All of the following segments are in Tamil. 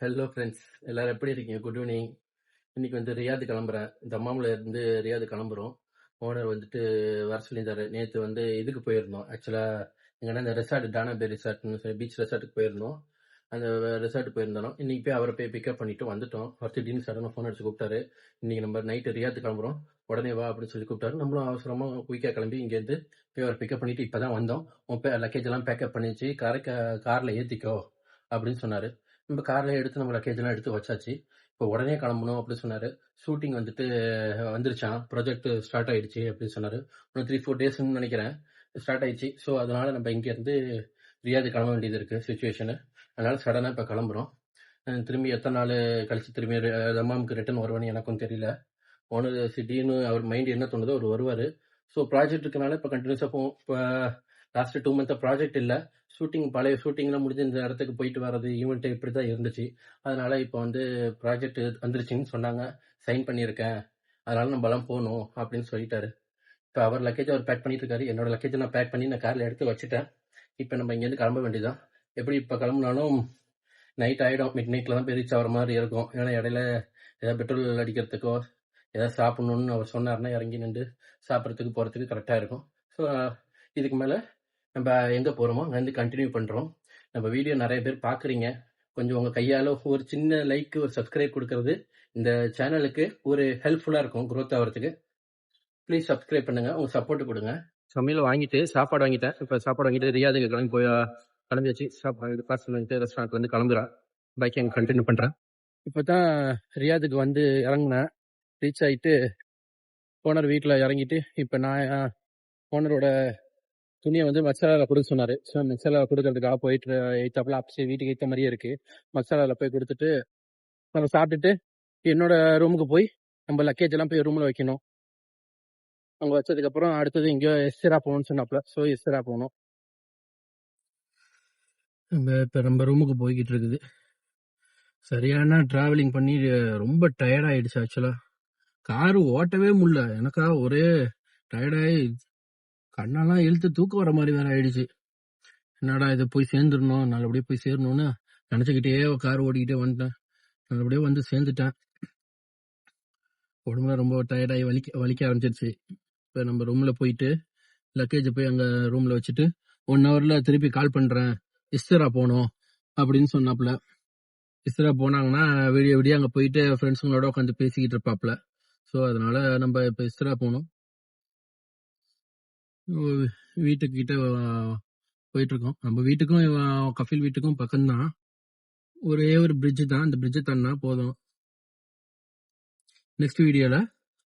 ஹலோ ஃப்ரெண்ட்ஸ் எல்லாரும் எப்படி இருக்கீங்க? குட் ஈவினிங் இன்னைக்கு வந்து ரியாது கிளம்புறேன். தம்மாமில் இருந்து ரியாது கிளம்புறோம். ஓனர் வந்துட்டு வர சொல்லியிருந்தாரு. நேற்று வந்து இதுக்கு போயிருந்தோம். ஆக்சுவலாக எங்கன்னா இந்த ரெசார்ட் டானாபே ரிசார்ட்னு சொல்லி பீச் ரெசார்ட்டுக்கு போயிருந்தோம். அந்த ரெசார்ட் போயிருந்தாலும் இன்னைக்கு போய் அவரை போய் பிக்கப் பண்ணிட்டு வந்துட்டோம். ஃபர்ஸ்ட் டீன் சடனாக ஃபோன் அடிச்சு கூப்பிட்டாரு. இன்னைக்கு நம்ம நைட்டு ரியாது கிளம்புறோம். உடனே வா அப்படின்னு சொல்லி கூப்பிட்டாரு. நம்மளும் அவசரமாக குயிக்காக கிளம்பி இங்கேருந்து போய் அவரை பிக்கப் பண்ணிட்டு இப்போ தான் வந்தோம். உன் லக்கேஜ் எல்லாம் பேக்கப் பண்ணிச்சு காரை காரில் ஏற்றிக்கோ அப்படின்னு சொன்னார். நம்ம காரில் எடுத்து நம்ம லக்கேஜ் எல்லாம் எடுத்து வச்சாச்சு. இப்போ உடனே கிளம்பணும் அப்படின்னு சொன்னாரு. ஷூட்டிங் வந்துட்டு வந்துருச்சான் ப்ராஜெக்ட் ஸ்டார்ட் ஆயிடுச்சு அப்படின்னு சொன்னாரு. இன்னும் த்ரீ ஃபோர் டேஸ்ன்னு நினைக்கிறேன். ஸ்டார்ட் ஆயிடுச்சு. ஸோ அதனால நம்ம இங்கேருந்து ரியாது கிளம்ப வேண்டியது இருக்கு சுச்சுவேஷனு அதனால சடனாக இப்போ கிளம்புறோம். திரும்பி எத்தனை நாள் கழிச்சு திரும்பி தம்மாமுக்கு ரிட்டர்ன் வருவான்னு எனக்கும் தெரியல. ஓனர் சிட்டின்னு அவர் மைண்ட் என்ன தோணுதோ அவர் வருவார். ஸோ ப்ராஜெக்ட் இருக்கனால இப்போ கண்டினியூஸாக போகும் இப்போ லாஸ்ட் டூ மந்த் ப்ராஜெக்ட் இல்லை. ஷூட்டிங் பழைய ஷூட்டிங்லாம் முடிஞ்சு இந்த இடத்துக்கு போயிட்டு வர்றது ஈவெண்ட் இப்படி தான் இருந்துச்சு. அதனால இப்போ வந்து ப்ராஜெக்ட் வந்துருச்சுன்னு சொன்னாங்க. சைன் பண்ணியிருக்கேன். அதனால நம்மலாம் போகணும் அப்படின்னு சொல்லிட்டாரு. இப்போ அவர் லக்கேஜ் அவர் பேக் பண்ணிட்டு இருக்காரு என்னோட லக்கேஜ் நான் பேக் பண்ணி நான் காரில் எடுத்து வச்சுட்டேன். இப்போ நம்ம இங்கேருந்து கிளம்ப வேண்டியதான் எப்படி இப்போ கிளம்புனாலும் நைட் ஆகிடும் மிட் நைட்டில் தான் போய் ரீச் ஆகிற மாதிரி இருக்கும். ஏன்னா இடையில ஏதாவது பெட்ரோல் அடிக்கிறதுக்கோ ஏதாவது சாப்பிடணும்னு அவர் சொன்னார்னா இறங்கி நின்று சாப்பிட்றதுக்கு போகிறதுக்கு கரெக்டாக இருக்கும். ஸோ இதுக்கு மேலே நம்ம எங்கே போகிறோமோ அங்கேருந்து கண்டினியூ பண்ணுறோம் நம்ம வீடியோ நிறைய பேர் பார்க்குறீங்க கொஞ்சம் உங்கள் கையால் ஒரு சின்ன லைக் ஒரு சப்ஸ்கிரைப் கொடுக்கறது இந்த சேனலுக்கு ஒரு ஹெல்ப்ஃபுல்லாக இருக்கும் க்ரோத் ஆகிறதுக்கு ப்ளீஸ் சப்ஸ்கிரைப் பண்ணுங்கள் உங்கள் சப்போர்ட் கொடுங்க. சமையல் வாங்கிட்டு சாப்பாடு வாங்கிட்டேன். இப்போ சாப்பாடு வாங்கிட்டு ரியாதுக்கு கிளம்பி போய் கிளம்பியாச்சு. சாப்பாடு பார்சல் வாங்கிட்டு ரெஸ்டாரண்ட் வந்து கிளம்புறேன் பைக் அங்கே கண்டினியூ பண்ணுறேன் இப்போ தான் ரியாதுக்கு வந்து இறங்குனேன். ரீச் ஆகிட்டு ஓனர் வீட்டில் இறங்கிட்டு இப்போ நான் ஓனரோட துணியை வந்து மசாலாவில் கொடுக்க சொன்னார். ஸோ மசாலாவில் கொடுக்கறதுக்காக போயிட்டு எய்த்தாப்புல அப்படி வீட்டுக்கு ஏற்ற மாதிரியே இருக்கு. மசாலாவில் போய் கொடுத்துட்டு நம்ம சாப்பிட்டுட்டு என்னோட ரூமுக்கு போய் நம்ம லக்கேஜ் எல்லாம் போய் ரூமில் வைக்கணும். அங்கே வச்சதுக்கப்புறம் அடுத்தது எங்கேயோ எஸ்டரா போகணும்னு சொன்னாப்புல. ஸோ எஸ்டரா போகணும். நம்ம இப்போ நம்ம ரூமுக்கு போய்கிட்டு இருக்குது. சரியான ட்ராவலிங் பண்ணி ரொம்ப டயர்ட் ஆக்சுவலாக காரு ஓட்டவே முடியல. எனக்கா ஒரே டயர்டாகி கண்ணெல்லாம் இழுத்து தூக்கம் வர மாதிரி வேற ஆயிடுச்சு. என்னடா இது போய் சேர்ந்துடணும் நல்லபடியா போய் சேரணும்னு நினச்சிக்கிட்டே கார் ஓடிக்கிட்டே வந்துட்டேன். நல்லபடியா வந்து சேர்ந்துட்டேன். உடம்புல ரொம்ப டயர்டாகி வலிக்க வலிக்க ஆரம்பிச்சிருச்சு. இப்போ நம்ம ரூமில் போயிட்டு லக்கேஜை போய் அங்கே ரூமில் வச்சுட்டு ஒன் ஹவரில் திருப்பி கால் பண்ணுறேன் இஸ்தரா போகணும் அப்படின்னு சொன்னாப்புல. இஸ்தரா போனாங்கன்னா விடிய விடிய அங்கே போயிட்டு ஃப்ரெண்ட்ஸுங்களோட உட்காந்து பேசிக்கிட்டு இருப்பாப்புல. ஸோ அதனால நம்ம இப்போ இஸ்தரா போகணும். வீட்டுக்கு கிட்ட போயிட்டு இருக்கோம் நம்ம வீட்டுக்கும் கஃபில் வீட்டுக்கும் பக்கம்தான் ஒரே ஒரு பிரிட்ஜ் தான். அந்த பிரிட்ஜை தண்ணா போதும். நெக்ஸ்ட் வீடியோவில்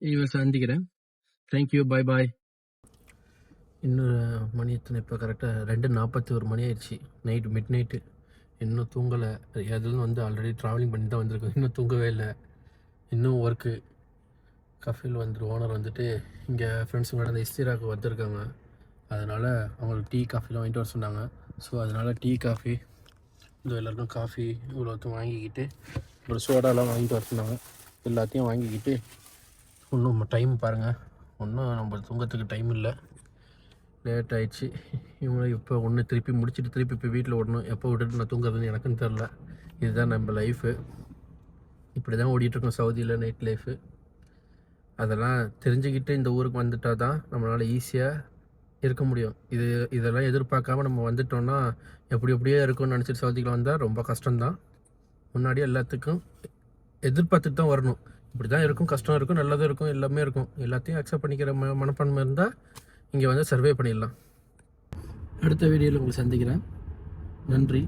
இனிவர் சந்திக்கிறேன். தேங்க்யூ பாய் பாய் இன்னும் மணி எத்தனை? இப்போ கரெக்டாக ரெண்டு நாற்பத்தி ஒரு மணி ஆயிடுச்சு. நைட்டு மிட் நைட்டு இன்னும் தூங்கலை. அதுலேருந்து வந்து ஆல்ரெடி ட்ராவலிங் பண்ணி தான் வந்திருக்கோம். இன்னும் தூங்கவே இல்லை. இன்னும் ஒர்க்கு கஃபில் வந்துரு ஓனர் வந்துட்டு இங்கே ஃப்ரெண்ட்ஸுங்களோட அந்த இஸ்திராக்கு வந்திருக்காங்க. அதனால் அவங்களுக்கு டீ காஃபிலாம் வாங்கிட்டு வர சொன்னாங்க. ஸோ அதனால் டீ காஃபி இந்த எல்லாருக்கும் காஃபி இவ்வளோத்தையும் வாங்கிக்கிட்டு ஒரு சோடாலாம் வாங்கிட்டு வர சொன்னாங்க. எல்லாத்தையும் வாங்கிக்கிட்டு இன்னும் டைம் பாருங்கள் ஒன்றும் நம்ம தூங்கத்துக்கு டைம் இல்லை. லேட் ஆயிடுச்சு. இவங்க இப்போ ஒன்று திருப்பி முடிச்சுட்டு திருப்பி இப்போ வீட்டில் ஓடணும். எப்போ விட்டுட்டு நான் தூங்குறதுன்னு எனக்குன்னு தெரில இதுதான் நம்ம லைஃபு இப்படி தான் ஓடிட்டுருக்கோம் சவுதியில் நைட் லைஃபு அதெல்லாம் தெரிஞ்சுக்கிட்டு இந்த ஊருக்கு வந்துட்டா தான் நம்மளால் ஈஸியாக இருக்க முடியும். இது இதெல்லாம் எதிர்பார்க்காம நம்ம வந்துட்டோம்னா எப்படி எப்படியே இருக்கும்னு நினச்சிட்டு சவுதிக்கு வந்தால் ரொம்ப கஷ்டம்தான். முன்னாடி எல்லாத்துக்கும் எதிர்பார்த்துட்டு தான் வரணும். இப்படி தான் இருக்கும் கஷ்டம் இருக்கும் நல்லதும் இருக்கும் எல்லாமே இருக்கும். எல்லாத்தையும் அக்செப்ட் பண்ணிக்கிற ம மனப்பான்மை இருந்தால் இங்கே வந்து சர்வே பண்ணிடலாம். அடுத்த வீடியோவில் உங்களை சந்திக்கிறேன். நன்றி.